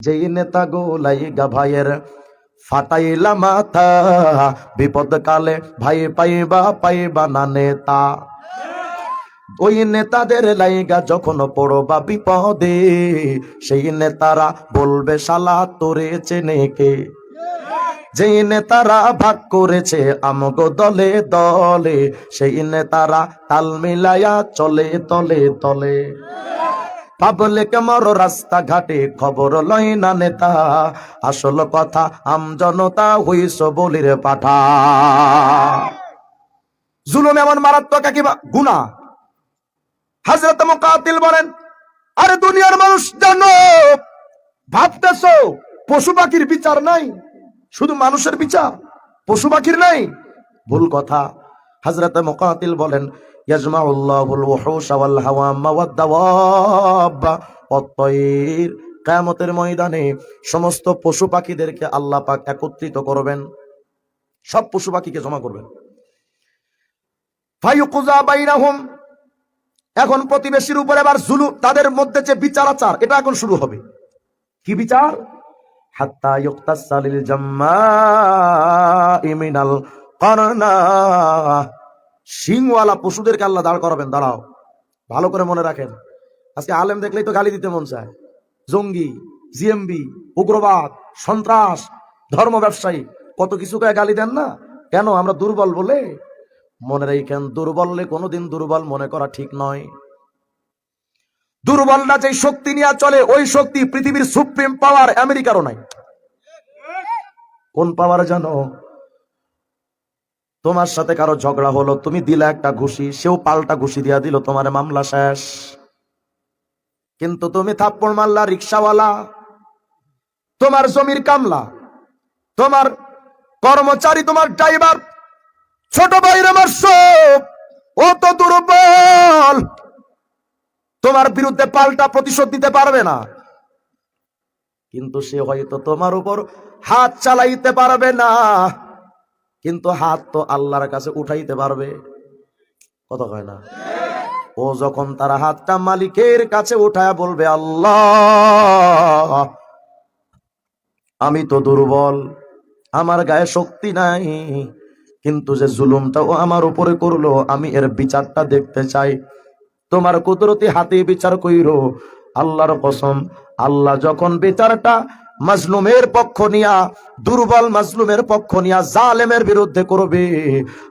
যেই নেতা গোলাইগা ভাইয়ের ফাটাইলা মাথা, বিপদ কালে ভাই পাইবা পাইবা না নেতা। ওই নেতাদের লাইগা যখন পড়বা বিপদে, সেই নেতারা বলবে, শালা তোরে চেনে কে? যেই নেতারা ভাগ করেছে আমগো দলে দলে, সেই নেতারা তাল মিলাইয়া চলে, তলে তলে। পাবলিক মর রাস্তা ঘাটে খবর লয় না নেতা। আসল কথা, আম জনতা হইস বলির পাঠা। জুলুম এমন মারাত্মক একেবা গুণা। হাজরত মুকাতিল বলেন, আরে দুনিয়ার মানুষ জানো, ভাবতেছ পশু পাখির বিচার নাই? শুধু মানুষের বিচার, পশু পাখির নাই? ভুল কথা। হজরত মুকাতিল বলেন, ইয়াজমাউল্লাহুল ময়দানে সমস্ত পশু পাখিদেরকে আল্লাহ পাক একত্রিত করবেন। সব পশু পাখিকে জমা করবেন। এখন প্রতিবেশীর উপর এবার জুলু তাদের মধ্যে যে বিচার আচার, এটা এখন শুরু হবে। কি বিচার? হাত্তা ইউক্তাসালিল জাম্মাই মিনাল সিংওয়ালা পশুদেরকে আল্লাহ দাঁড় করাবেন, দাঁড়াও। ভালো করে মনে রাখেন। আজকে আলেম দেখলেই তো গালি দিতে মন চায়। জঙ্গি, জিএমবি, উগ্রবাদ, সন্ত্রাস, ধর্ম ব্যবসায়ী, কত কিছু গায়ে গালি দেন না? কেন, আমরা দুর্বল বলে? মনে রেখেন, দুর্বললে কোনোদিন দুর্বল মনে করা ঠিক নয়। দুর্বলরা যে শক্তি নিয়ে চলে, ওই শক্তি পৃথিবীর সুপ্রিম পাওয়ার আমেরিকারও নাই। কোন পাওয়ার জানো তোমার সাথে কারও ঝগড়া হলো, তুমি দিলে একটা ঘুষি, সেও পাল্টা ঘুষি দিয়া দিল, তোমার মামলা শেষ। কিন্তু তুমি থাপ্পড় মারলা, রিক্সাওয়ালা, তোমার জমির কামলা, তোমার কর্মচারী, তোমার ড্রাইভার, ছোট ভাইরে মারছ ও তো দুর্বল। তোমার বিরুদ্ধে পাল্টা প্রতিশোধ দিতে পারবে না। কিন্তু সে হয়তো তোমার উপর হাত চালাইতে পারবে না। কিন্তু হাত তো আল্লাহর কাছে উঠাইতে পারবে। কত হয় না? ও যখন তার হাতটা মালিকের কাছে উঠায় বলবে, আল্লাহ, আমি তো দুর্বল, আমার গায়ে শক্তি নাই, কিন্তু যে জুলুমটা ও আমার উপরে করল, আমি এর বিচারটা দেখতে চাই। তোমার কুদরতি হাতে বিচার কইরো, আল্লাহর কসম, আল্লাহ যখন বিচারটা মাজলুমের পক্ষ নিয়া, দুর্বল মাজলুমের পক্ষ নিয়া জালেমের বিরুদ্ধে করবে।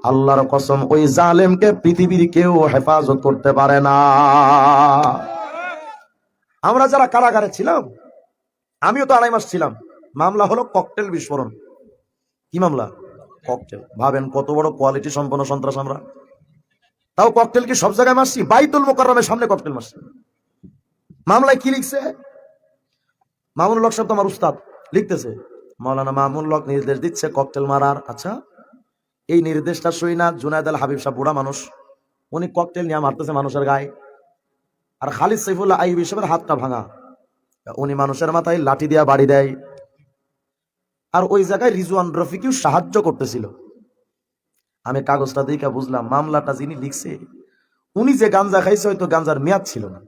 আল্লাহর কসম, ওই জালেমকে পৃথিবীর কেউ হেফাজত করতে পারে না। আমরা যারা কারাগারে ছিলাম, আমিও তো আড়াই মাস ছিলাম, মামলা হলো ককটেল বিস্ফোরণ। কি মামলা? ককটেল। ভাবেন কত বড় কোয়ালিটি সম্পন্ন সন্ত্রাস আমরা। তাও ককটেল কি সব জায়গায় মারছি? বাইতুল মোকাররমের সামনে ককটেল মারছি। মামলায় কি লিখছে? মামুনুল হক সাহেব তো আমার উস্তাদ, লিখতেছে। মৌলানা মামুনুল হক নির্দেশ দিচ্ছে ককটেল মারার। আচ্ছা এই নির্দেশটা সই না, জুনায়দ আল হাবিব সাহেব বুড়া মানুষ। উনি ককটেল নিয়ে মারতেছে মানুষের গায়ে। আর খালিদ সাইফুল্লাহ আইব সাহেবের হাতটা ভাঙা। উনি মানুষের মাথায় লাঠি দিয়া বাড়ি দেয়। আর ওই জায়গায় রিজওয়ান রফিকিও সাহায্য করতেছিল। আমি কাগজটা দেখে বুঝলাম, মামলাটা যিনি লিখছে, উনি যে গাঞ্জা খাইছে হয়তো গাঞ্জার মেয়াদ ছিল না।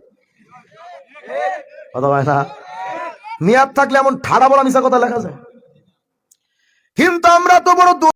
কথা হয় না। মেয়াদ থাকলে এমন ঠাড়া বলা মিশা কথা লেখা যায়। কিন্তু আমরা তো বড়